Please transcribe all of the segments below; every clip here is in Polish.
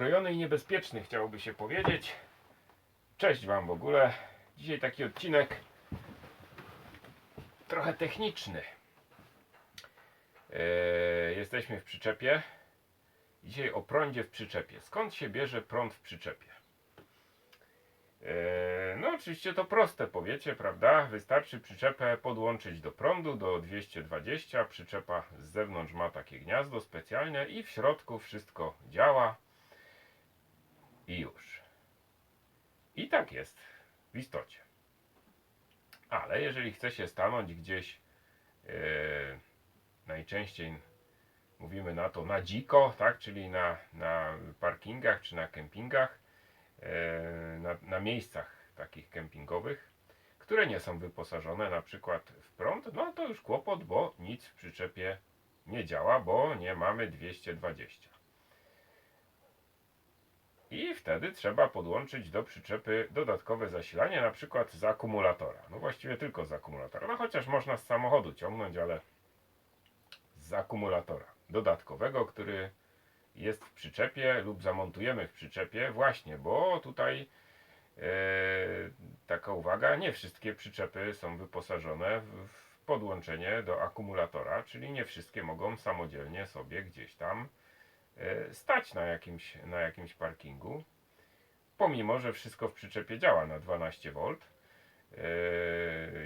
uzbrojony i niebezpieczny, chciałoby się powiedzieć. Cześć Wam w ogóle. Dzisiaj taki odcinek trochę techniczny. Eee, jesteśmy w przyczepie. Dzisiaj o prądzie w przyczepie. Skąd się bierze prąd w przyczepie? Eee, No oczywiście to proste powiecie, prawda? Wystarczy przyczepę podłączyć do prądu do 220. Przyczepa z zewnątrz ma takie gniazdo specjalne i w środku wszystko działa. I już. I tak jest w istocie. Ale jeżeli chce się stanąć gdzieś e, najczęściej mówimy na to na dziko, tak, czyli na, na parkingach czy na kempingach, e, na, na miejscach takich kempingowych, które nie są wyposażone na przykład w prąd, no to już kłopot, bo nic w przyczepie nie działa, bo nie mamy 220. I wtedy trzeba podłączyć do przyczepy dodatkowe zasilanie, na przykład z akumulatora. No właściwie tylko z akumulatora. No chociaż można z samochodu ciągnąć, ale z akumulatora dodatkowego, który jest w przyczepie lub zamontujemy w przyczepie właśnie, bo tutaj e, taka uwaga, nie wszystkie przyczepy są wyposażone w, podłączenie do akumulatora, czyli nie wszystkie mogą samodzielnie sobie gdzieś tam stać na jakimś, na jakimś parkingu. Pomimo, że wszystko w przyczepie działa na 12V, e,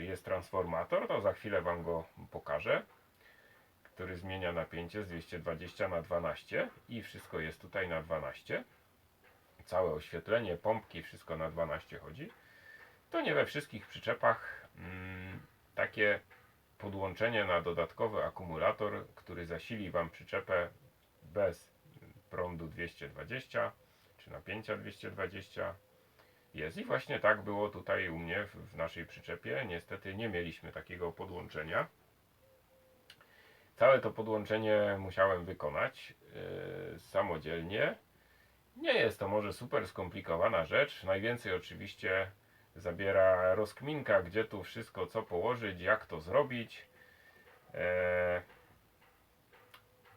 jest transformator, to za chwilę Wam go pokażę, który zmienia napięcie z 220 na 12 i wszystko jest tutaj na 12. Całe oświetlenie, pompki, wszystko na 12 chodzi. To nie we wszystkich przyczepach mm, takie podłączenie na dodatkowy akumulator, który zasili Wam przyczepę bez prądu 220 czy napięcia 220 jest i właśnie tak było tutaj u mnie w, w naszej przyczepie. Niestety nie mieliśmy takiego podłączenia. Całe to podłączenie musiałem wykonać yy, samodzielnie. Nie jest to może super skomplikowana rzecz. Najwięcej oczywiście zabiera rozkminka, gdzie tu wszystko, co położyć, jak to zrobić. E,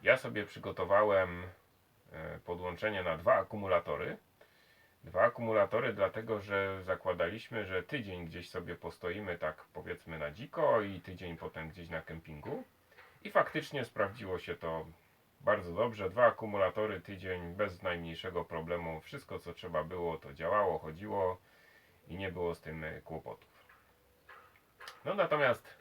ja sobie przygotowałem e, podłączenie na dwa akumulatory. Dwa akumulatory, dlatego że zakładaliśmy, że tydzień gdzieś sobie postoimy tak powiedzmy na dziko i tydzień potem gdzieś na kempingu. I faktycznie sprawdziło się to bardzo dobrze. Dwa akumulatory, tydzień bez najmniejszego problemu. Wszystko co trzeba było to działało, chodziło i nie było z tym kłopotów. No natomiast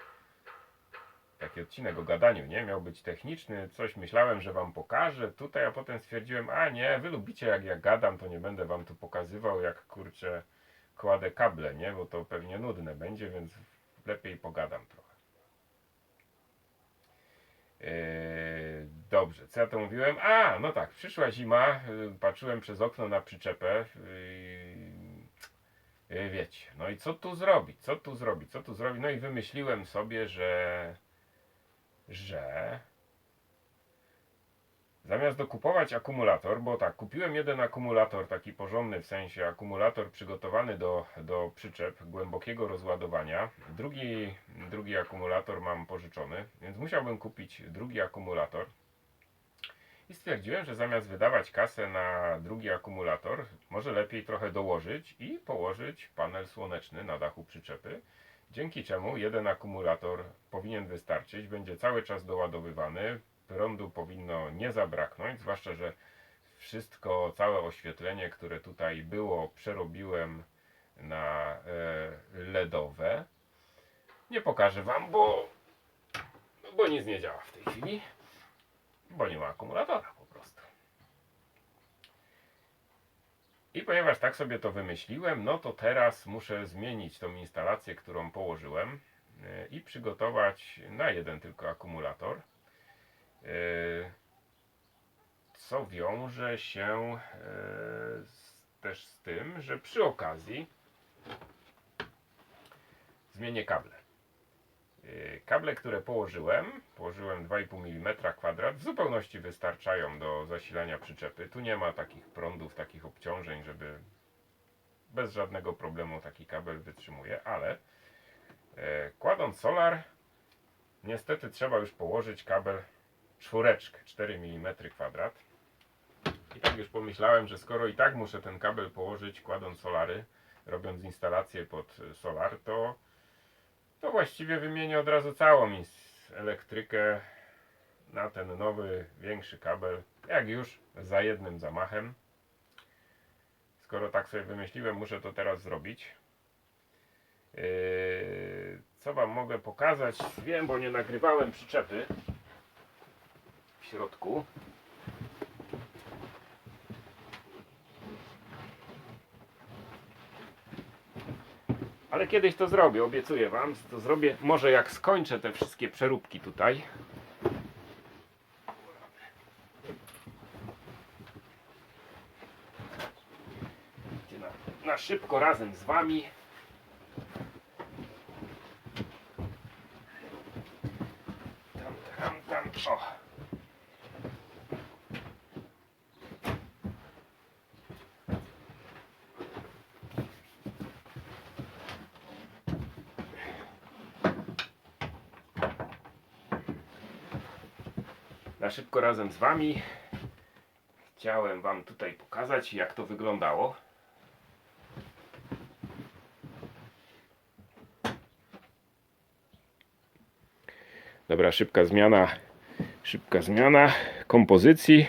taki odcinek o gadaniu, nie? Miał być techniczny, coś myślałem, że wam pokażę tutaj, a potem stwierdziłem, a nie, wy lubicie jak ja gadam, to nie będę wam tu pokazywał, jak kurczę kładę kable, nie? Bo to pewnie nudne będzie, więc lepiej pogadam trochę. Yy, dobrze, co ja to mówiłem? A, no tak, przyszła zima, yy, patrzyłem przez okno na przyczepę. Yy, yy, wiecie, no i co tu zrobić? Co tu zrobić? Co tu zrobić? No i wymyśliłem sobie, że że zamiast dokupować akumulator, bo tak, kupiłem jeden akumulator taki porządny, w sensie akumulator przygotowany do, do przyczep głębokiego rozładowania. Drugi, drugi akumulator mam pożyczony, więc musiałbym kupić drugi akumulator. I stwierdziłem, że zamiast wydawać kasę na drugi akumulator, może lepiej trochę dołożyć i położyć panel słoneczny na dachu przyczepy. Dzięki czemu jeden akumulator powinien wystarczyć, będzie cały czas doładowywany, prądu powinno nie zabraknąć, zwłaszcza, że wszystko, całe oświetlenie, które tutaj było, przerobiłem na e, LEDowe. Nie pokażę Wam, bo, bo nic nie działa w tej chwili, bo nie ma akumulatora po prostu. I ponieważ tak sobie to wymyśliłem, no to teraz muszę zmienić tą instalację, którą położyłem yy, i przygotować na jeden tylko akumulator. Yy, Co wiąże się z, też z tym, że przy okazji zmienię kable. Yy, Kable, które położyłem, położyłem 2,5 mm kwadrat, w zupełności wystarczają do zasilania przyczepy. Tu nie ma takich prądów, takich obciążeń, żeby bez żadnego problemu taki kabel wytrzymuje, ale e, kładąc solar, niestety trzeba już położyć kabel czwóreczkę, 4 mm kwadrat. I tak już pomyślałem, że skoro i tak muszę ten kabel położyć kładąc solary, robiąc instalację pod y, solar, to, to właściwie wymienię od razu całą elektrykę na ten nowy, większy kabel, jak już za jednym zamachem. Skoro tak sobie wymyśliłem, muszę to teraz zrobić. Yy, co Wam mogę pokazać? Wiem, bo nie nagrywałem przyczepy w środku. Ale kiedyś to zrobię, obiecuję Wam. To zrobię może jak skończę te wszystkie przeróbki tutaj. Na, na szybko razem z Wami. Tam, tam, tam. O. Na szybko razem z Wami. Chciałem Wam tutaj pokazać, jak to wyglądało. Dobra, szybka zmiana. Szybka zmiana kompozycji.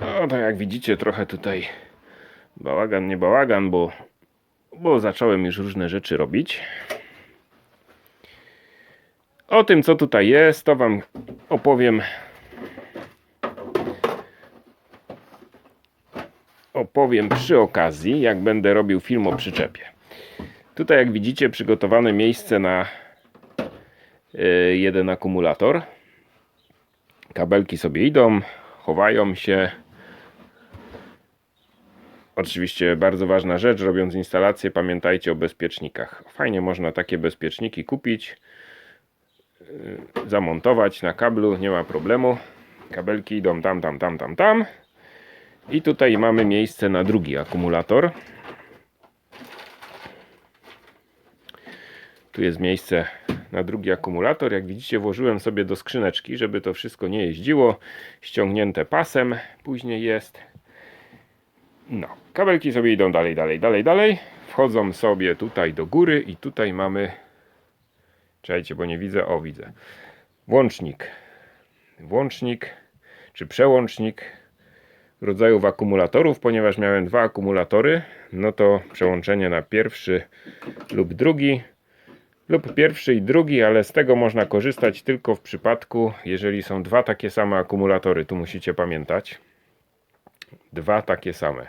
No to jak widzicie, trochę tutaj bałagan, nie bałagan, bo, bo zacząłem już różne rzeczy robić. O tym, co tutaj jest, to Wam opowiem. Opowiem przy okazji, jak będę robił film o przyczepie. Tutaj, jak widzicie, przygotowane miejsce na y, jeden akumulator. Kabelki sobie idą, chowają się. Oczywiście bardzo ważna rzecz, robiąc instalację, pamiętajcie o bezpiecznikach. Fajnie można takie bezpieczniki kupić zamontować na kablu, nie ma problemu. Kabelki idą tam, tam, tam, tam, tam. I tutaj mamy miejsce na drugi akumulator. Tu jest miejsce na drugi akumulator. Jak widzicie, włożyłem sobie do skrzyneczki, żeby to wszystko nie jeździło. Ściągnięte pasem później jest. No, kabelki sobie idą dalej, dalej, dalej, dalej. Wchodzą sobie tutaj do góry i tutaj mamy Czekajcie, bo nie widzę. O, widzę. Włącznik. Włącznik czy przełącznik rodzajów akumulatorów, ponieważ miałem dwa akumulatory, no to przełączenie na pierwszy lub drugi lub pierwszy i drugi, ale z tego można korzystać tylko w przypadku, jeżeli są dwa takie same akumulatory. Tu musicie pamiętać. Dwa takie same.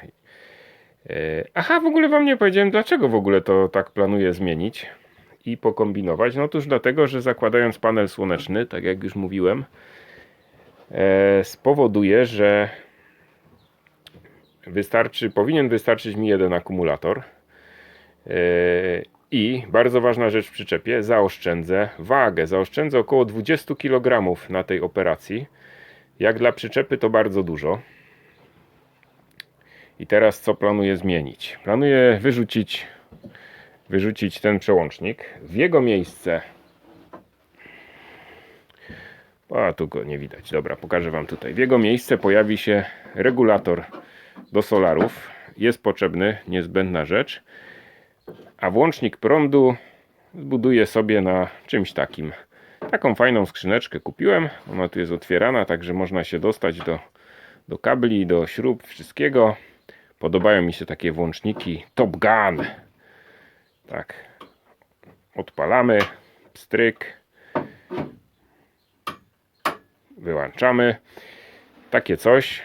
E, Aha, w ogóle wam nie powiedziałem, dlaczego w ogóle to tak planuję zmienić i pokombinować? No otóż dlatego, że zakładając panel słoneczny, tak jak już mówiłem, e, spowoduje, że wystarczy, powinien wystarczyć mi jeden akumulator. E, I bardzo ważna rzecz w przyczepie, zaoszczędzę wagę. Zaoszczędzę około 20 kg na tej operacji. Jak dla przyczepy to bardzo dużo. I teraz co planuję zmienić? Planuję wyrzucić wyrzucić ten przełącznik. W jego miejsce. A tu go nie widać. Dobra, pokażę Wam tutaj. W jego miejsce pojawi się regulator do solarów. Jest potrzebny, niezbędna rzecz. A włącznik prądu zbuduję sobie na czymś takim. Taką fajną skrzyneczkę kupiłem. Ona tu jest otwierana, także można się dostać do, do kabli, do śrub, wszystkiego. Podobają mi się takie włączniki Top Gun. Tak. Odpalamy. Stryk. Wyłączamy. Takie coś.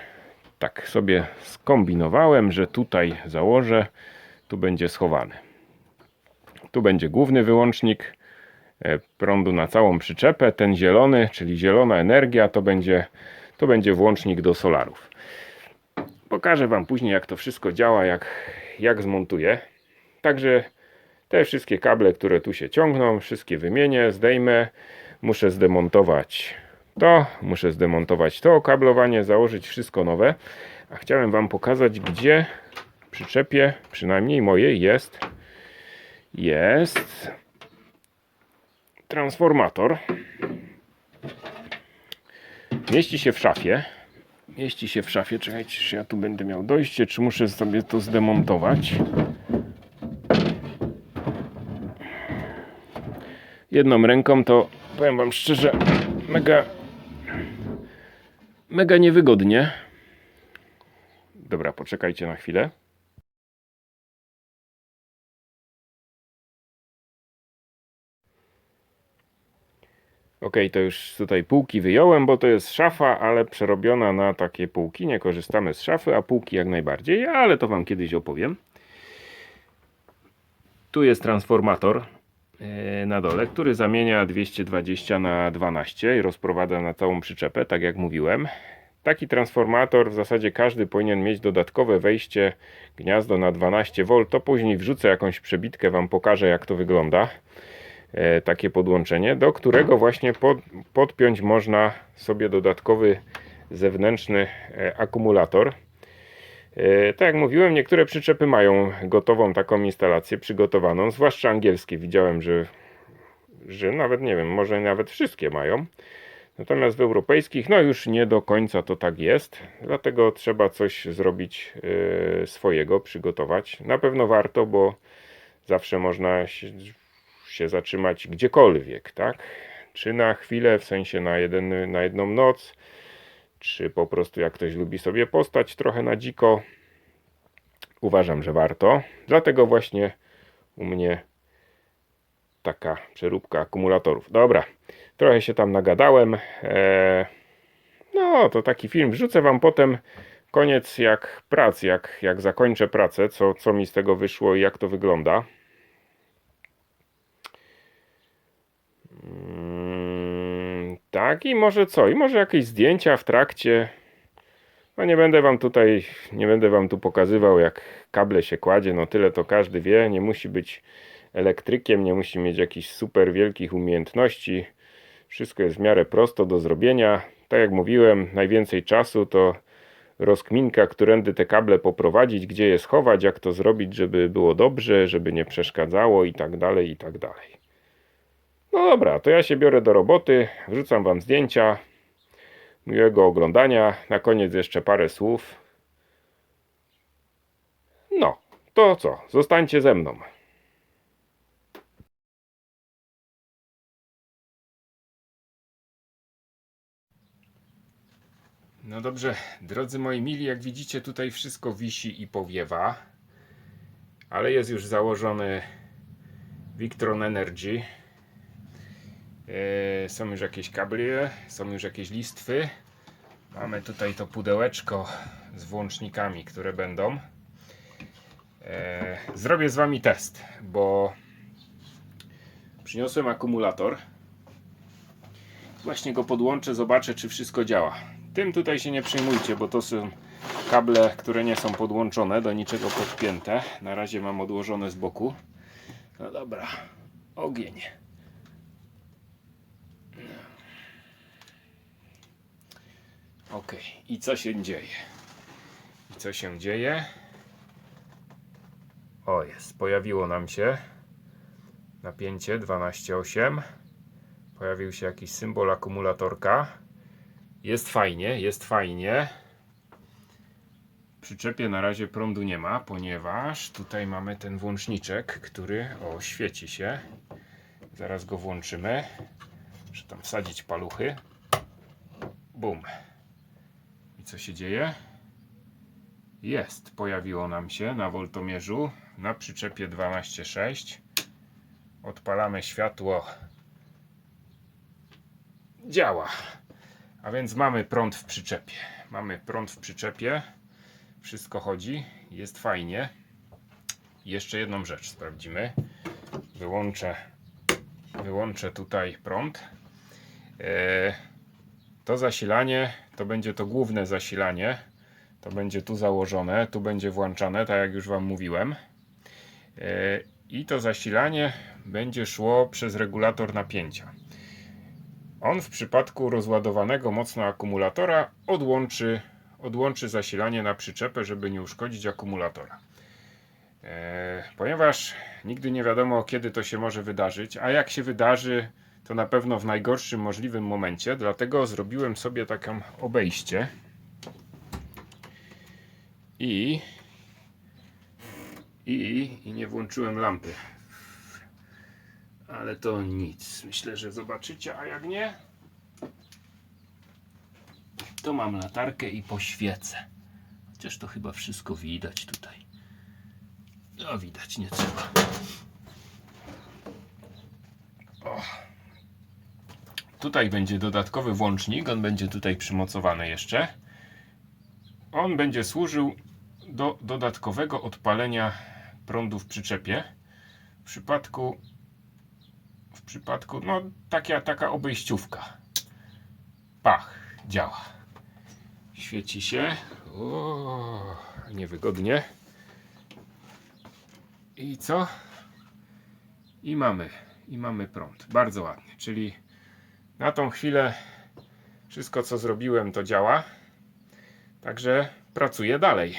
Tak sobie skombinowałem, że tutaj założę. Tu będzie schowany. Tu będzie główny wyłącznik e, prądu na całą przyczepę. Ten zielony, czyli zielona energia, to będzie, to będzie włącznik do solarów. Pokażę Wam później, jak to wszystko działa, jak, jak zmontuję. Także te wszystkie kable, które tu się ciągną, wszystkie wymienię, zdejmę. Muszę zdemontować to, muszę zdemontować to okablowanie, założyć wszystko nowe. A chciałem Wam pokazać, gdzie przyczepie, przynajmniej mojej, jest jest transformator. Mieści się w szafie. Mieści się w szafie. Czekajcie, czy ja tu będę miał dojście, czy muszę sobie to zdemontować. Jedną ręką to powiem wam szczerze, mega mega niewygodnie. Dobra, poczekajcie na chwilę. Ok, to już tutaj półki wyjąłem, bo to jest szafa, ale przerobiona na takie półki. Nie korzystamy z szafy, a półki jak najbardziej, ale to Wam kiedyś opowiem. Tu jest transformator na dole, który zamienia 220 na 12 i rozprowadza na całą przyczepę, tak jak mówiłem. Taki transformator w zasadzie każdy powinien mieć dodatkowe wejście gniazdo na 12V. To później wrzucę jakąś przebitkę, Wam pokażę jak to wygląda e, takie podłączenie, do którego właśnie pod, podpiąć można sobie dodatkowy zewnętrzny e, akumulator. E, Tak jak mówiłem, niektóre przyczepy mają gotową taką instalację przygotowaną, zwłaszcza angielskie. Widziałem, że, że nawet nie wiem, może nawet wszystkie mają. Natomiast w europejskich, no już nie do końca to tak jest, dlatego trzeba coś zrobić e, swojego, przygotować. Na pewno warto, bo zawsze można się, zatrzymać gdziekolwiek, tak? Czy na chwilę, w sensie na, jeden, na jedną noc, czy po prostu jak ktoś lubi sobie postać trochę na dziko. Uważam, że warto. Dlatego właśnie u mnie taka przeróbka akumulatorów. Dobra, trochę się tam nagadałem. Eee, no, to taki film. Wrzucę Wam potem koniec jak prac, jak, jak zakończę pracę, co, co mi z tego wyszło i jak to wygląda. Mm, tak, i może co? I może jakieś zdjęcia w trakcie. No nie będę wam tutaj, nie będę wam tu pokazywał, jak kable się kładzie. No tyle to każdy wie. Nie musi być elektrykiem, nie musi mieć jakichś super wielkich umiejętności. Wszystko jest w miarę prosto do zrobienia. Tak jak mówiłem, najwięcej czasu to rozkminka, którędy te kable poprowadzić, gdzie je schować, jak to zrobić, żeby było dobrze, żeby nie przeszkadzało i tak dalej, i tak dalej. No dobra, to ja się biorę do roboty, wrzucam wam zdjęcia. Miłego oglądania. Na koniec jeszcze parę słów. No, to co? Zostańcie ze mną. No dobrze, drodzy moi mili, jak widzicie tutaj wszystko wisi i powiewa. Ale jest już założony Victron Energy. E, Są już jakieś kable, są już jakieś listwy. Mamy tutaj to pudełeczko z włącznikami, które będą. E, Zrobię z Wami test, bo przyniosłem akumulator. Właśnie go podłączę, zobaczę czy wszystko działa. Tym tutaj się nie przejmujcie, bo to są kable, które nie są podłączone, do niczego podpięte. Na razie mam odłożone z boku. No dobra, ogień. Ok, i co się dzieje? I co się dzieje? O, jest, pojawiło nam się napięcie 12,8. Pojawił się jakiś symbol akumulatorka. Jest fajnie, jest fajnie. Przyczepie na razie prądu nie ma, ponieważ tutaj mamy ten włączniczek, który o świeci się. Zaraz go włączymy. Muszę tam wsadzić paluchy. Bum. I co się dzieje? Jest, pojawiło nam się na woltomierzu na przyczepie 12.6. Odpalamy światło. Działa. A więc mamy prąd w przyczepie. Mamy prąd w przyczepie. Wszystko chodzi. Jest fajnie. Jeszcze jedną rzecz sprawdzimy. Wyłączę, wyłączę tutaj prąd. E, to zasilanie to będzie to główne zasilanie. To będzie tu założone, tu będzie włączane, tak jak już Wam mówiłem. E, I to zasilanie będzie szło przez regulator napięcia. On w przypadku rozładowanego mocno akumulatora odłączy, odłączy zasilanie na przyczepę, żeby nie uszkodzić akumulatora. E, ponieważ nigdy nie wiadomo, kiedy to się może wydarzyć, a jak się wydarzy, to na pewno w najgorszym możliwym momencie, dlatego zrobiłem sobie taką obejście. I i, i nie włączyłem lampy. Ale to nic. Myślę, że zobaczycie, a jak nie, to mam latarkę i poświecę. Chociaż to chyba wszystko widać tutaj. No widać, nie trzeba. O. Tutaj będzie dodatkowy włącznik, on będzie tutaj przymocowany jeszcze. On będzie służył do dodatkowego odpalenia prądu w przyczepie. W przypadku w przypadku, no taka, taka obejściówka. Pach, działa. Świeci się. O, niewygodnie. I co? I mamy, i mamy prąd. Bardzo ładnie. Czyli na tą chwilę wszystko co zrobiłem to działa. Także pracuję dalej.